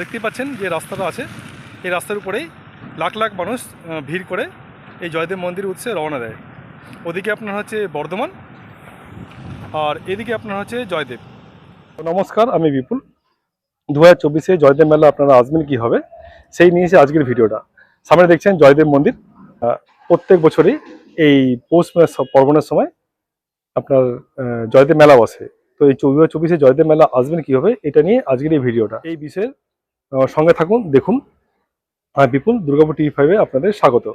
দেখতেই পাচ্ছেন যে রাস্তাটা আছে। এই রাস্তার উপরেই লাখ লাখ মানুষ ভিড় করে এই জয়দেব মন্দির উৎসে রওনা দেয়। ওদিকে আপনার হচ্ছে বর্ধমান আর এদিকে আপনার হচ্ছে জয়দেব। নমস্কার আমি বিপুল। দু হাজার চব্বিশে জয়দেব মেলা আপনারা আসবেন কি হবে সেই নিয়ে এসে আজকের ভিডিওটা। সামনে দেখছেন জয়দেব মন্দির। প্রত্যেক বছরই এই পৌষ পর্বণের সময় আপনার জয়দেব মেলা বসে। তো এই চব্বিশে জয়দেব মেলা আসবেন কি হবে এটা নিয়ে আজকের এই ভিডিওটা। এই বিষয়ে আহ, সঙ্গে থাকুন দেখুন। আমি বিপুল দুর্গাপুর টিভি ফাইভে আপনাদের স্বাগত।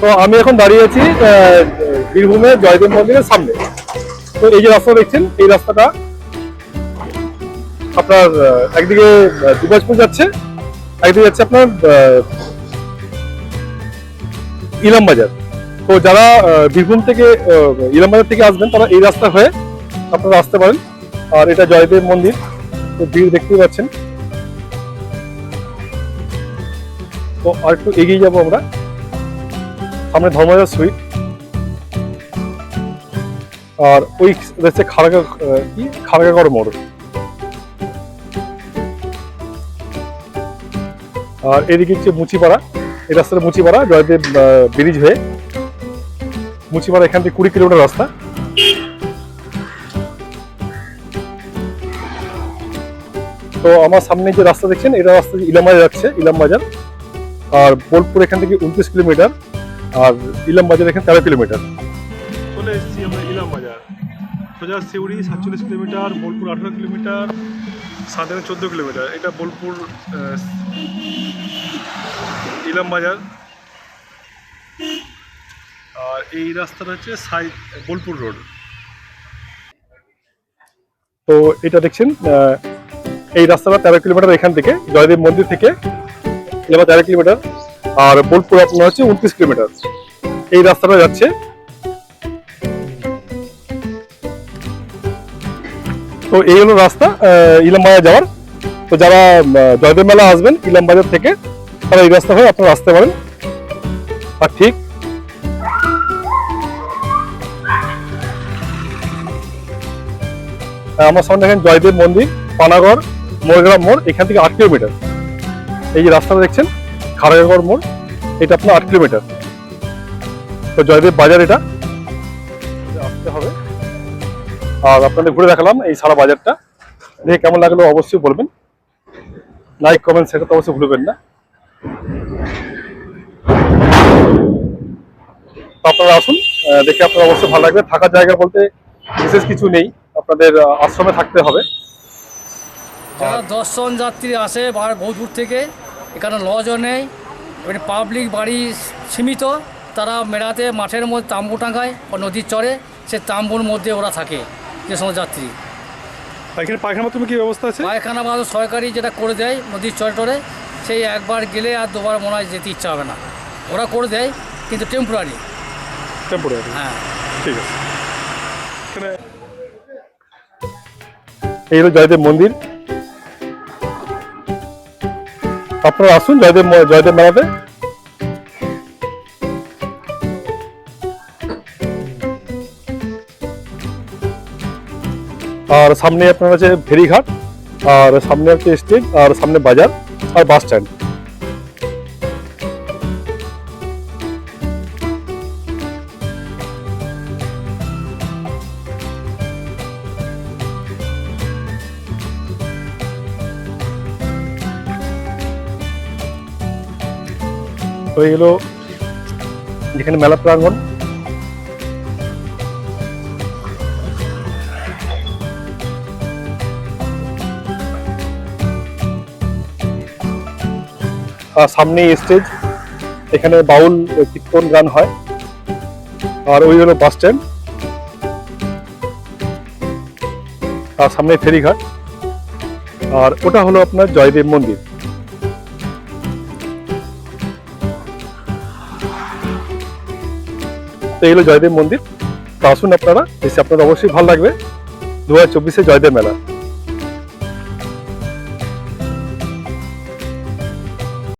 তো আমি এখন দাঁড়িয়ে আছি বীরভূমের জয়দেব মন্দিরের সামনে। তো এই যে রাস্তা দেখছেন এই রাস্তাটা আপনার একদিকে আহ, দুবাজপুর যাচ্ছে একদিকে যাচ্ছে আপনার ইলামবাজার। তো যারা বীরভূম থেকে ইলামবাজার থেকে আসবেন, তারা এই রাস্তা হয়ে আপনারা আসতে পারেন। আর এটা জয়দেব মন্দির। তো ভিড় দেখতেই পাচ্ছেন। তো আর একটু এগিয়ে যাব আমরা। সামনে ধর্মরাজ সুইট আর ওই রয়েছে খাড়াগা কি? খাড়াগাগড় মোড়। আর এদিকে হচ্ছে মুচিপাড়া। এই রাস্তাটা মুচিপাড়া, জয়দেব ব্রিজ হয়ে। মুচিপাড়া এখান থেকে কুড়ি কিলোমিটার রাস্তা। তো আমার সামনে যে রাস্তা দেখছেন, এটা রাস্তা ইলামবাজার যাচ্ছে, ইলামবাজার। আর বোলপুর এখান থেকে উনত্রিশ কিলোমিটার, আর ইলাম বাজার এখানে তেরো কিলোমিটার। চলে এসেছি আমরা ইলাম বাজার সোজা সিউড়ি সাতচল্লিশ কিলোমিটার, বোলপুর আঠেরো কিলোমিটার। সাঁতারে চোদ্দ কিলোমিটার। এটা বোলপুর ইলাম বাজার। আর এই রাস্তাটা হচ্ছে সাই, বোলপুর রোড। তো এটা দেখছেন এই রাস্তাটা তেরো কিলোমিটার এখান থেকে, জয়দেব মন্দির থেকে, এবার তেরো কিলোমিটার। আর বোলপুর আপনার হচ্ছে উনত্রিশ কিলোমিটার। এই রাস্তাটা যাচ্ছে তো এই হলো রাস্তা ইলামবাজার যাওয়ার। তো যারা জয়দেব মেলা আসবেন ইলামবাজার থেকে, তারা এই রাস্তা হয়ে আপনারা আসতে পারেন। আর ঠিক আমার সামনে দেখেন জয়দেব মন্দির, পানাগড়, মোরগ্রাম মোড়, এখান থেকে আট কিলোমিটার। এই যে রাস্তাটা দেখছেন, খাড়াগড় মোড়, এটা আপনার আট কিলোমিটার। তো জয়দেব বাজার এটা। আর আপনাদের ঘুরে দেখালাম এই সারা বাজারটা। দেখে কেমন লাগল অবশ্যই বলবেন। লাইক কমেন্ট সেটা তো অবশ্যই ভুলবেন না। আপনারা আসুন দেখে আপনার অবশ্যই ভালো লাগবে। থাকার জায়গা বলতে বিশেষ কিছু নেই। আপনাদের আশ্রমে থাকতে হবে। যারা দর্শন যাত্রী আসে বহু দূর থেকে, এখানে লজও নেই। এবারে পাবলিক বাড়ি সীমিত। তারা মেলাতে মাঠের মধ্যে তাম্বু টাঙ্গায় বা নদীর চরে, সে তাম্বুর মধ্যে ওরা থাকে। যে সমস্ত যাত্রী। এখানে পায়খানা বাথরুমে কি ব্যবস্থা আছে? পায়খানা বা সরকারি যেটা করে দেয় নদীর চরে টরে সেই একবার গেলে আর দুবার মনে হয় যেতে ইচ্ছা হবে না। ওরা করে দেয় কিন্তু টেম্পোরারি টেম্পোরারি হ্যাঁ। ঠিক আছে। এই হলো জয়দেব মন্দির। আপনারা আসুন জয়দেব জয়দেব মেলাতে। আর সামনে আপনার আছে ফেরিঘাট আর সামনে হচ্ছে স্টেজ আর সামনে বাজার, আর বাস স্ট্যান্ড। তো এগুলো যেখানে মেলা প্রাঙ্গণ। সামনে স্টেজ এখানে বাউল কীর্তন গান হয়। আর ওই হলো বাস স্ট্যান্ড আর সামনে ফেরিঘাট। আর ওটা হলো আপনার জয়দেব মন্দির। তো এই হলো জয়দেব মন্দির। তো আসুন আপনারা, এসে আপনাদের অবশ্যই ভালো লাগবে। দু হাজার চব্বিশে জয়দেব মেলা।